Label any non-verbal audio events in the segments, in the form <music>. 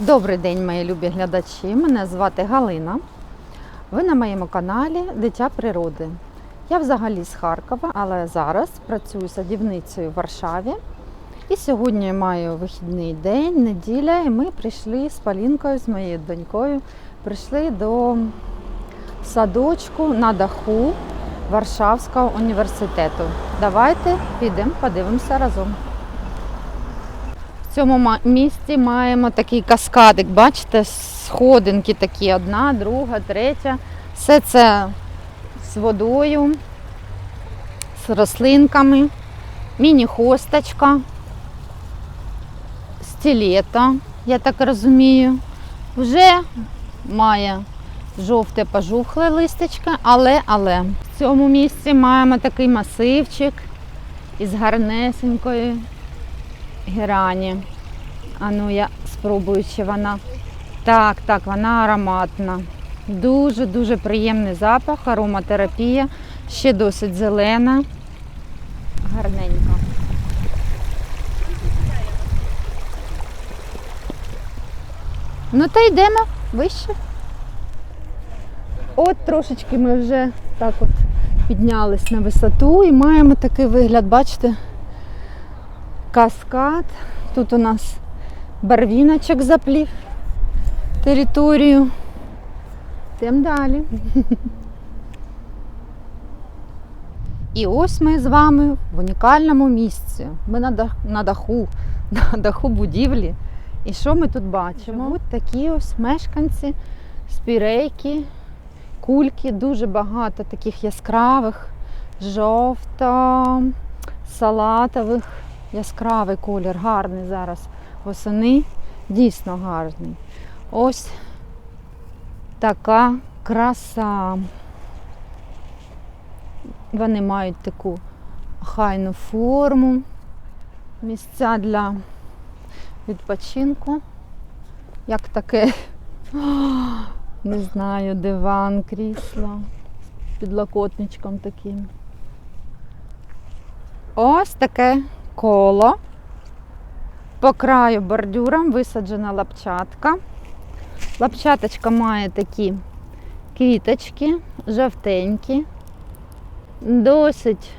Добрий день, мої любі глядачі. Мене звати Галина. Ви на моєму каналі Дитя природи. Я взагалі з Харкова, але зараз працюю садівницею в Варшаві. І сьогодні маю вихідний день, неділя, і ми прийшли з Полінкою, з моєю донькою, прийшли до садочку на даху Варшавського університету. Давайте підемо, подивимося разом. В цьому місці маємо такий каскадик, бачите, сходинки такі, одна, друга, третя. Все це з водою, з рослинками, міні-хосточка, стілета, я так розумію. Вже має жовте пожухле листячко, але, але в цьому місці маємо такий масивчик із гарнесенької герані. А ну я спробую, чи вона. Так, так, вона ароматна. Дуже-дуже приємний запах, ароматерапія, ще досить зелена. Гарненька. Ну та йдемо вище. От трошечки ми вже так от піднялись на висоту і маємо такий вигляд, бачите? Каскад. Тут у нас барвіночок заплів територію. Тим далі. І ось ми з вами в унікальному місці. Ми на дах- на даху, <laughs> на даху будівлі. І що ми тут бачимо? Ось такі ось мешканці, спірейки, кульки, дуже багато таких яскравих, жовто, салатових яскравий колір, гарний зараз восени, дійсно гарний. Ось така краса. Вони мають таку хайну форму, місця для відпочинку. Як таке, <gasps> не знаю, диван, крісло з підлокотничком таким. Ось таке коло. По краю бордюром висаджена лапчатка. Лапчаточка має такі квіточки, жовтенькі, досить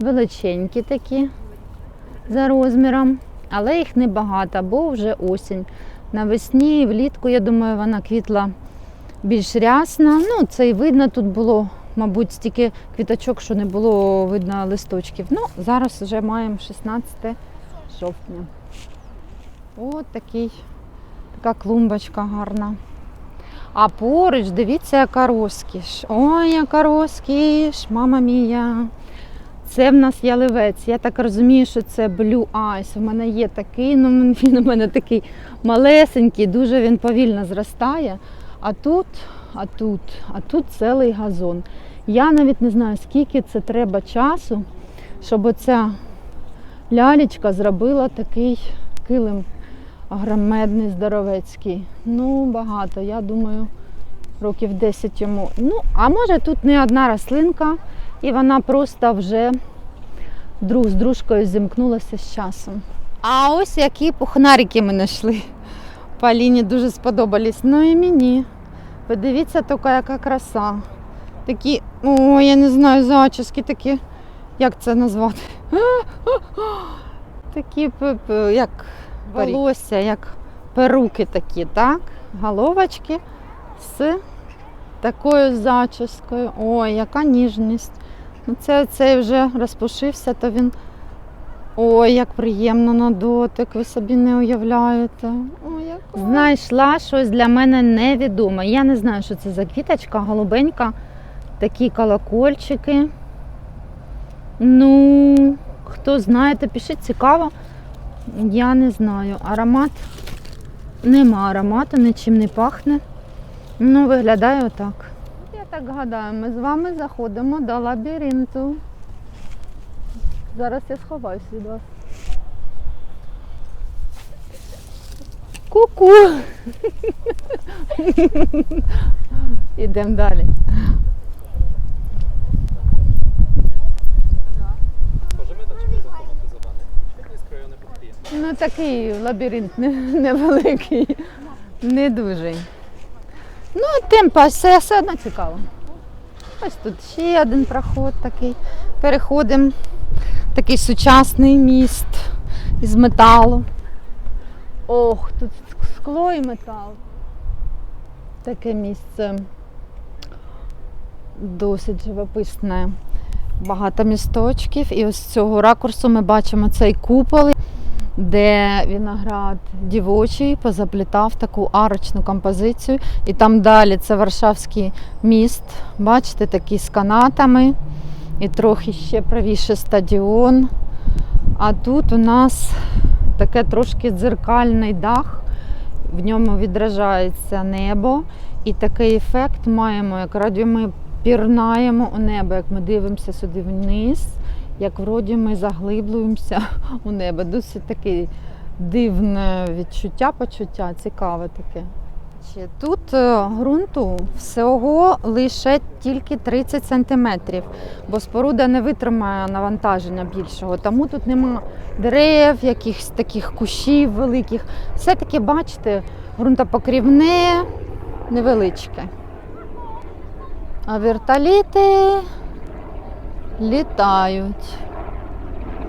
величенькі такі за розміром, але їх небагато, бо вже осінь. Навесні і влітку, я думаю, вона квітла більш рясна. Ну, це і видно, тут було мабуть, стільки квіточок, що не було видно листочків. Ну, зараз вже маємо 16 жовтня. От такий, така клумбочка гарна. А поруч, дивіться, яка розкіш. Ой, яка розкіш, мама мія. Це в нас яливець. Я так розумію, що це Blue Eyes. У мене є такий, ну він у мене такий малесенький, дуже він повільно зростає. А тут, а тут, а тут цілий газон. Я навіть не знаю, скільки це треба часу, щоб оця лялечка зробила такий килим агромедний, здоровецький. Ну, багато, я думаю, років 10 йому. Ну, а може тут не одна рослинка, і вона просто вже друг з дружкою зімкнулася з часом. А ось які пухнарики ми знайшли. Поліні дуже сподобались. Ну і мені. Подивіться, тільки яка краса. Такі, о, я не знаю, зачіски такі, як це назвати? <gasps> Такі як волосся, як перуки такі, так? Головочки з такою зачіскою. Ой, яка ніжність. Ну, це цей вже розпушився, то він. Ой, як приємно на дотик, ви собі не уявляєте. Знайшла щось для мене невідоме. Я не знаю, що це за квіточка, голубенька, такі колокольчики. Ну, хто знає, то пишіть цікаво. Я не знаю. Аромат нема аромату, нічим не пахне. Ну, виглядає отак. Я так гадаю, ми з вами заходимо до лабіринту. Зараз я сховаюся від вас. Ку-ку. Ідемо далі. Ну такий лабіринт невеликий, не дуже. Ну, тим пасе все одно цікаво. Ось тут ще один проход такий. Переходимо. Такий сучасний міст із металу. Ох, тут скло і метал. Таке місце досить живописне. Багато місточків. І ось з цього ракурсу ми бачимо цей купол, де виноград дівочий позаплітав таку арочну композицію. І там далі це Варшавський міст. Бачите, такий з канатами. І трохи ще правіше стадіон. А тут у нас таке трошки дзеркальний дах, в ньому відражається небо. І такий ефект маємо, як раді ми пірнаємо у небо, як ми дивимося сюди вниз, як вроді ми заглиблюємося у небо. Досить таке дивне відчуття, почуття, цікаве таке. Тут е, ґрунту всього лише тільки 30 сантиметрів, бо споруда не витримає навантаження більшого. Тому тут нема дерев, якихось таких кущів великих. Все-таки, бачите, ґрунтопокрівне невеличке. А вертоліти літають,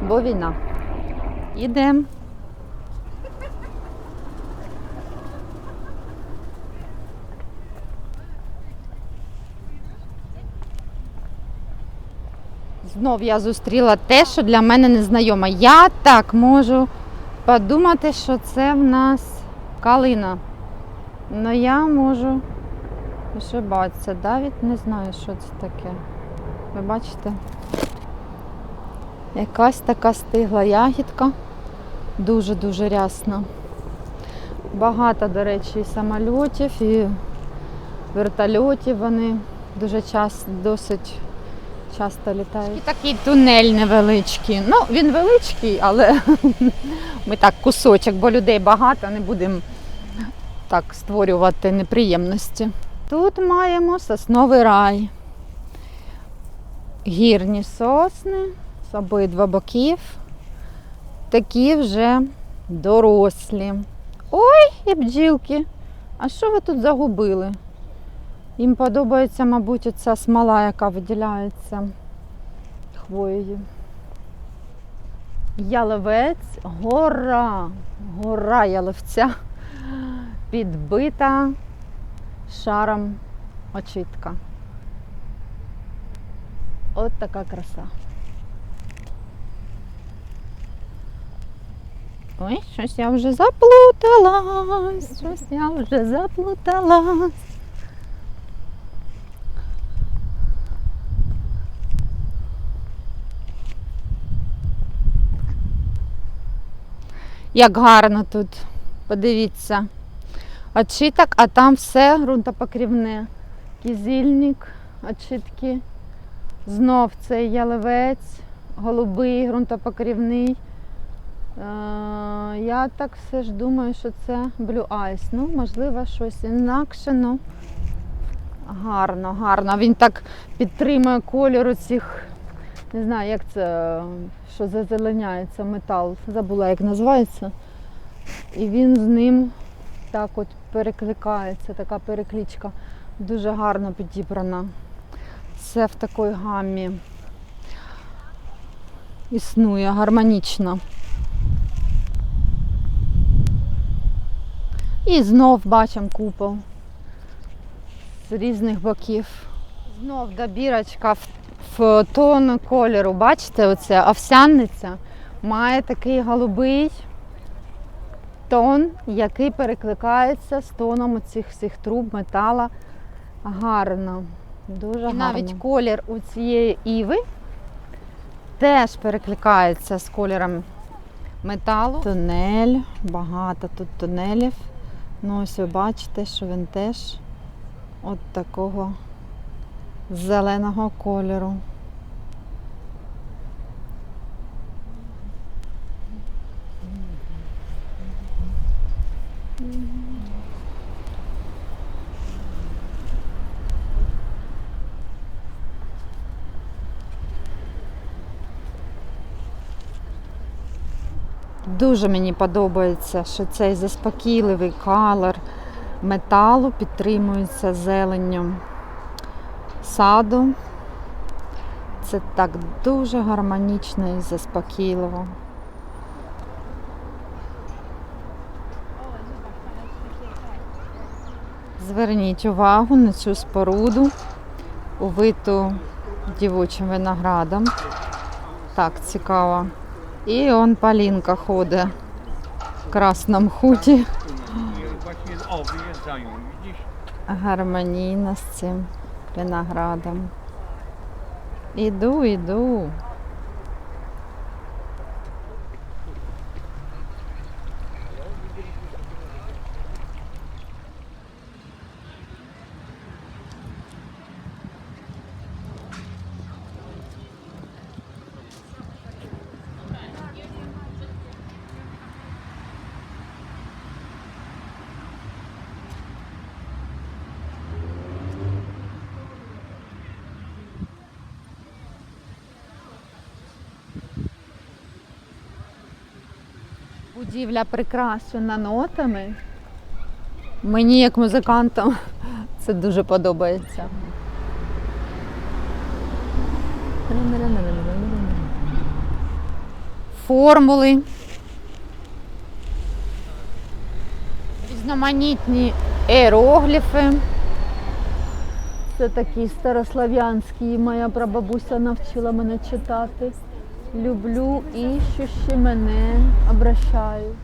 бо війна. Ідемо. Знов я зустріла те, що для мене незнайоме. Я так можу подумати, що це в нас калина. Ну я можу ошибатися. Навіть не знаю, що це таке. Ви бачите? Якась така стигла ягідка. Дуже-дуже рясна. Багато, до речі, і самольотів, і вертольотів вони дуже часто, досить часто літають. Такий тунель невеличкий. Ну, він величкий, але ми так кусочок, бо людей багато, не будемо так створювати неприємності. Тут маємо сосновий рай. Гірні сосни з обидва боків. Такі вже дорослі. Ой, і бджілки. А що ви тут загубили? Їм подобається, мабуть, оця смола, яка виділяється хвоєю. Ялевець, гора, гора ялевця підбита шаром очітка. От така краса. Ой, щось я вже заплуталась, щось я вже заплуталась. Як гарно тут, подивіться. Очиток, а там все ґрунтопокрівне. Кізільник, очитки. Знов цей ялевець, голубий, ґрунтопокрівний. Е, Я так все ж думаю, що це Blue Eyes. Ну, можливо, щось інакше, ну гарно, гарно. Він так підтримує кольору цих, не знаю, як це, що зазеленяється метал. Забула, як називається. І він з ним так от перекликається, така перекличка. Дуже гарно підібрана. Це в такій гамі існує гармонічно. І знов бачимо купол з різних боків. Знов добірочка в, в тон кольору. Бачите, оце овсяниця має такий голубий тон, який перекликається з тоном цих всіх труб, метала. Гарно. Дуже І гарно. навіть колір у цієї іви теж перекликається з кольором металу. Тунель, багато тут тунелів. Ну, ось ви бачите, що він теж от такого зеленого кольору. Дуже мені подобається, що цей заспокійливий калор металу підтримується зеленню саду. Це так дуже гармонічно і заспокійливо. Зверніть увагу на цю споруду, увиту дівочим виноградом. Так, цікаво. І он Полінка ходить в красному хуті. Гармонійно з цим виноградом. Іду, іду. Будівля прикрашена нотами. Мені, як музикантам, <laughs> це дуже подобається. Формули. Різноманітні іерогліфи. Це такі старослав'янські, моя прабабуся навчила мене читати. Люблю іщущі мене обращаю.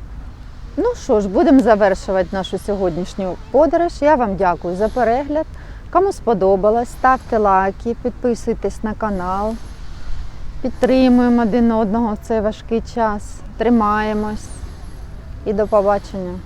Ну що ж, будемо завершувати нашу сьогоднішню подорож. Я вам дякую за перегляд. Кому сподобалось, ставте лайки, підписуйтесь на канал. Підтримуємо один одного в цей важкий час. Тримаємось. І до побачення.